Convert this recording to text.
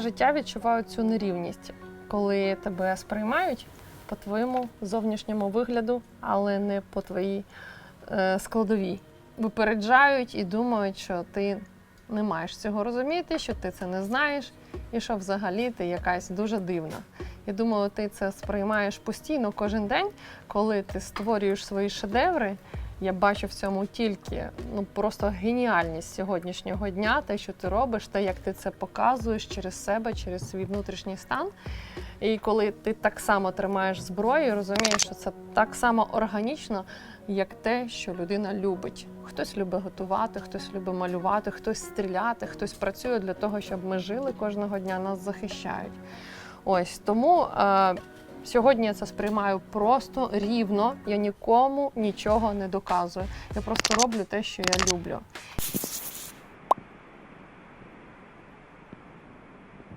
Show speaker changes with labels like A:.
A: Життя відчуваю цю нерівність, коли тебе сприймають по твоєму зовнішньому вигляду, але не по твоїй е, складовій. Випереджають і думають, що ти не маєш цього розуміти, що ти це не знаєш, і що взагалі ти якась дуже дивна. Я думаю, ти це сприймаєш постійно кожен день, коли ти створюєш свої шедеври. Я бачу в цьому тільки ну просто геніальність сьогоднішнього дня, те, що ти робиш, те, як ти це показуєш через себе, через свій внутрішній стан. І коли ти так само тримаєш зброю, розумієш, що це так само органічно, як те, що людина любить. Хтось любить готувати, хтось любить малювати, хтось стріляти, хтось працює для того, щоб ми жили кожного дня, нас захищають. Ось тому. Е, Сьогодні я це сприймаю просто рівно. Я нікому нічого не доказую. Я просто роблю те, що я люблю.